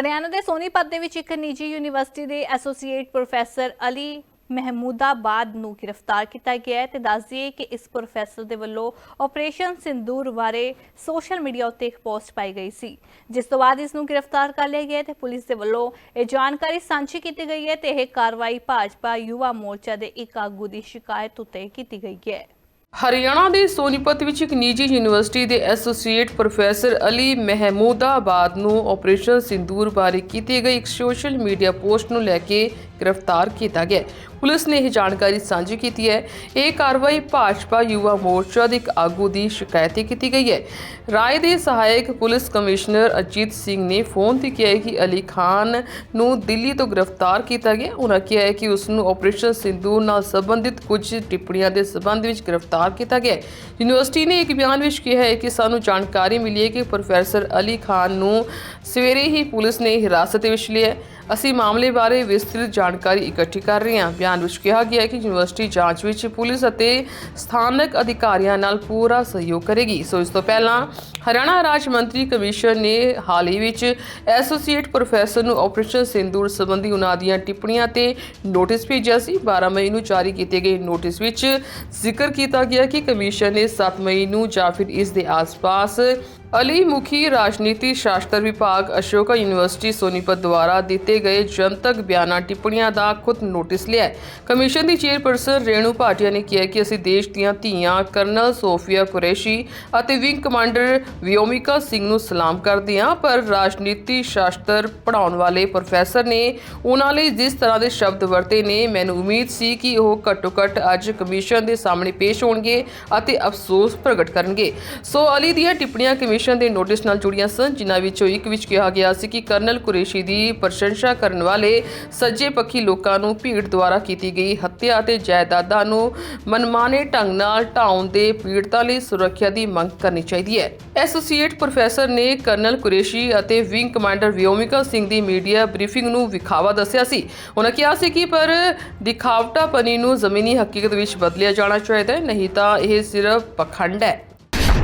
ਹਰਿਆਣਾ ਦੇ ਸੋਨੀਪਤ ਦੇ ਵਿੱਚ ਇੱਕ ਨਿੱਜੀ ਯੂਨੀਵਰਸਿਟੀ ਦੇ ਐਸੋਸੀਏਟ ਪ੍ਰੋਫੈਸਰ ਅਲੀ ਮਹਿਮੂਦਾਬਾਦ ਨੂੰ ਗ੍ਰਿਫਤਾਰ ਕੀਤਾ ਗਿਆ ਹੈ ਤੇ ਦੱਸ ਦਈਏ ਕਿ ਇਸ ਪ੍ਰੋਫੈਸਰ ਦੇ ਵੱਲੋਂ ਆਪਰੇਸ਼ਨ ਸਿੰਦੂਰ ਬਾਰੇ ਸੋਸ਼ਲ ਮੀਡੀਆ ਉੱਤੇ ਇੱਕ ਪੋਸਟ ਪਾਈ ਗਈ ਸੀ, ਜਿਸ ਤੋਂ ਬਾਅਦ ਇਸ ਨੂੰ ਗ੍ਰਿਫਤਾਰ ਕਰ ਲਿਆ ਗਿਆ ਹੈ ਤੇ ਪੁਲਿਸ ਦੇ ਵੱਲੋਂ ਇਹ ਜਾਣਕਾਰੀ ਸਾਂਝੀ ਕੀਤੀ ਗਈ ਹੈ ਤੇ ਇਹ ਕਾਰਵਾਈ ਭਾਜਪਾ ਯੁਵਾ ਮੋਰਚਾ ਦੇ ਇੱਕ ਆਗੂ ਦੀ ਸ਼ਿਕਾਇਤ ਉੱਤੇ ਕੀਤੀ ਗਈ ਹੈ। ਹਰਿਆਣਾ ਦੇ ਸੋਨੀਪਤ ਵਿੱਚ ਇੱਕ ਨਿੱਜੀ ਯੂਨੀਵਰਸਿਟੀ ਦੇ ਐਸੋਸੀਏਟ ਪ੍ਰੋਫੈਸਰ ਅਲੀ ਮਹਿਮੂਦਾਬਾਦ ਨੂੰ ਆਪਰੇਸ਼ਨ ਸਿੰਦੂਰ ਬਾਰੇ ਕੀਤੀ ਗਈ ਇੱਕ ਸੋਸ਼ਲ ਮੀਡੀਆ ਪੋਸਟ ਨੂੰ ਲੈ ਕੇ ਗ੍ਰਿਫਤਾਰ ਕੀਤਾ ਗਿਆ। ਪੁਲਿਸ ਨੇ ਇਹ ਜਾਣਕਾਰੀ ਸਾਂਝੀ ਕੀਤੀ ਹੈ। ਇਹ ਕਾਰਵਾਈ ਭਾਜਪਾ ਯੁਵਾ ਮੋਰਚਾ ਦੇ ਇੱਕ ਆਗੂ ਦੀ ਸ਼ਿਕਾਇਤ ਤੇ ਕੀਤੀ ਗਈ ਹੈ। ਰਾਏ ਦੇ ਸਹਾਇਕ ਪੁਲਿਸ ਕਮਿਸ਼ਨਰ ਅਜੀਤ ਸਿੰਘ ਨੇ ਫੋਨ ਤੇ ਕਿਹਾ ਕਿ ਅਲੀ ਖਾਨ ਨੂੰ ਦਿੱਲੀ ਤੋਂ ਗ੍ਰਿਫਤਾਰ ਕੀਤਾ ਗਿਆ। ਉਹਨਾਂ ਕਿਹਾ ਹੈ ਕਿ ਉਸ ਨੂੰ ਆਪਰੇਸ਼ਨ ਸਿੰਧੂ ਨਾਲ ਸੰਬੰਧਿਤ ਕੁਝ ਟਿੱਪਣੀਆਂ ਦੇ ਸਬੰਧ ਵਿੱਚ ਗ੍ਰਿਫਤਾਰ ਕੀਤਾ ਗਿਆ ਯੂਨੀਵਰਸਿਟੀ ਨੇ ਇੱਕ ਬਿਆਨ ਵਿੱਚ ਕਿਹਾ ਹੈ ਕਿ ਸਾਨੂੰ ਜਾਣਕਾਰੀ ਮਿਲੀ ਹੈ ਕਿ ਪ੍ਰੋਫੈਸਰ ਅਲੀ ਖਾਨ ਨੂੰ ਸਵੇਰੇ ਹੀ ਪੁਲਿਸ ਨੇ ਹਿਰਾਸਤ ਵਿੱਚ ਲਿਆ ਅਸੀਂ ਮਾਮਲੇ ਬਾਰੇ ਵਿਸਤ੍ਰਿਤ ਜਾਣਕਾਰੀ ਇਕੱਠੀ ਕਰ ਰਹੇ ਹਾਂ। ਬਿਆਨ ਵਿੱਚ ਕਿਹਾ ਗਿਆ ਹੈ ਕਿ ਯੂਨੀਵਰਸਿਟੀ ਜਾਂਚ ਵਿੱਚ ਪੁਲਿਸ ਅਤੇ ਸਥਾਨਕ ਅਧਿਕਾਰੀਆਂ ਨਾਲ ਪੂਰਾ ਸਹਿਯੋਗ ਕਰੇਗੀ। ਸੋ ਇਸ ਤੋਂ ਪਹਿਲਾਂ ਹਰਿਆਣਾ ਰਾਜ ਮੰਤਰੀ ਕਮਿਸ਼ਨ ਨੇ ਹਾਲ ਹੀ ਵਿੱਚ ਐਸੋਸੀਏਟ ਪ੍ਰੋਫੈਸਰ ਨੂੰ ਆਪਰੇਸ਼ਨ ਸਿੰਦੂਰ ਸੰਬੰਧੀ ਉਹਨਾਂ ਦੀਆਂ ਟਿੱਪਣੀਆਂ ਤੇ ਨੋਟਿਸ ਭੇਜਿਆ ਸੀ। 12 ਮਈ ਨੂੰ ਜਾਰੀ ਕੀਤੇ ਗਏ ਨੋਟਿਸ ਵਿੱਚ ਜ਼ਿਕਰ ਕੀਤਾ ਗਿਆ ਕਿ ਕਮਿਸ਼ਨ ਨੇ 7 ਮਈ ਨੂੰ ਜਾਂ ਫਿਰ ਇਸ ਦੇ ਆਸ-ਪਾਸ ਅਲੀ ਮੁਖੀ ਰਾਜਨੀਤੀ, ਸ਼ਾਸਤਰ ਵਿਭਾਗ, ਅਸ਼ੋਕਾ ਯੂਨੀਵਰਸਿਟੀ, ਸੋਨੀਪਤ ਦੁਆਰਾ ਦਿੱਤੇ ਗਏ ਜਨਤਕ ਬਿਆਨਾਂ ਟਿੱਪਣੀਆਂ ਦਾ ਖੁਦ ਨੋਟਿਸ ਲਿਆ ਹੈ। ਕਮਿਸ਼ਨ ਦੀ ਚੇਅਰਪਰਸਨ ਰੇਣੂ ਭਾਟੀਆ ਨੇ ਕਿਹਾ ਕਿ ਅਸੀਂ ਦੇਸ਼ ਦੀਆਂ ਧੀਆਂ, ਕਰਨਲ ਸੋਫੀਆ ਕੁਰੈਸ਼ੀ ਅਤੇ ਵਿੰਗ ਕਮਾਂਡਰ ਵਿਓਮਿਕਾ ਸਿੰਘ ਨੂੰ ਸਲਾਮ ਕਰਦੇ ਹਾਂ, ਪਰ ਰਾਜਨੀਤੀ, ਸ਼ਾਸਤਰ ਪੜਾਉਣ ਵਾਲੇ ਪ੍ਰੋਫੈਸਰ ਨੇ ਉਹਨਾਂ ਲਈ ਜਿਸ ਤਰ੍ਹਾਂ ਦੇ ਸ਼ਬਦ ਵਰਤੇ ਨੇ, ਮੈਨੂੰ ਉਮੀਦ ਸੀ ਕਿ ਉਹ ਘੱਟੋ ਘੱਟ ਅੱਜ ਕਮਿਸ਼ਨ ਦੇ ਸਾਹਮਣੇ ਪੇਸ਼ ਹੋਣਗੇ ਅਤੇ ਅਫਸੋਸ ਪ੍ਰਗਟ ਕਰਨਗੇ। ਸੋ ਅਲੀ ਦੀਆਂ ਟਿੱਪਣੀਆਂ ਕਮਿਸ਼ਨ ਦੇ ਨੋਟਿਸ ਨਾਲ ਜੁੜੀਆਂ ਸਨ, ਜਿਨ੍ਹਾਂ ਵਿੱਚੋਂ ਇੱਕ ਵਿੱਚ ਕਿਹਾ ਗਿਆ ਸੀ ਕਿ ਕਰਨਲ ਕੁਰੇਸ਼ੀ ਦੀ ਪ੍ਰਸ਼ੰਸਾ ਕਰਨ ਵਾਲੇ ਸੱਜੇ ਪੱਖੀ ਲੋਕਾਂ ਨੂੰ ਭੀੜ ਦੁਆਰਾ ਕੀਤੀ ਗਈ ਹੱਤਿਆ ਅਤੇ ਜਾਇਦਾਦਾਂ ਨੂੰ ਮਨਮਾਨੇ ਢੰਗ ਨਾਲ ਢਾਉਣ ਦੇ ਪੀੜਤਾਂ ਲਈ ਸੁਰੱਖਿਆ ਦੀ ਮੰਗ ਕਰਨੀ ਚਾਹੀਦੀ ਹੈ। ਐਸੋਸੀਏਟ ਪ੍ਰੋਫੈਸਰ ਨੇ ਕਰਨਲ ਕੁਰੇਸ਼ੀ ਅਤੇ ਵਿੰਗ ਕਮਾਂਡਰ ਵਿਓਮਿਕਾ ਸਿੰਘ ਦੀ ਮੀਡੀਆ ਬਰੀਫਿੰਗ ਨੂੰ ਵਿਖਾਵਾ ਦੱਸਿਆ ਸੀ। ਉਹਨਾਂ ਕਿਹਾ ਸੀ ਕਿ ਪਰ ਦਿਖਾਵਟਾਪਨੀ ਨੂੰ ਜ਼ਮੀਨੀ ਹਕੀਕਤ ਵਿੱਚ ਬਦਲਿਆ ਜਾਣਾ ਚਾਹੀਦਾ ਹੈ, ਨਹੀਂ ਤਾਂ ਇਹ ਸਿਰਫ ਪਖੰਡ ਹੈ।